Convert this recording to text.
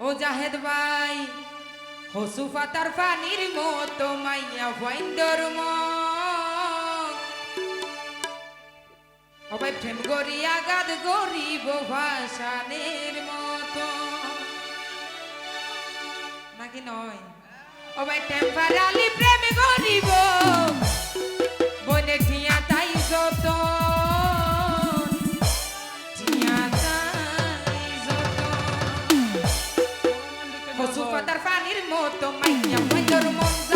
ও জাহেদ ভাই হসু পাতার পানির মতো মাইয়া ভাইন্দর ও ভাই প্রেম গরি আগাদ গরিব ভাষানের মতো। নাকি নয়? ভাই টেম্পারালি প্রেম গরিব বনে ঠিয়া কচু পাতার পানির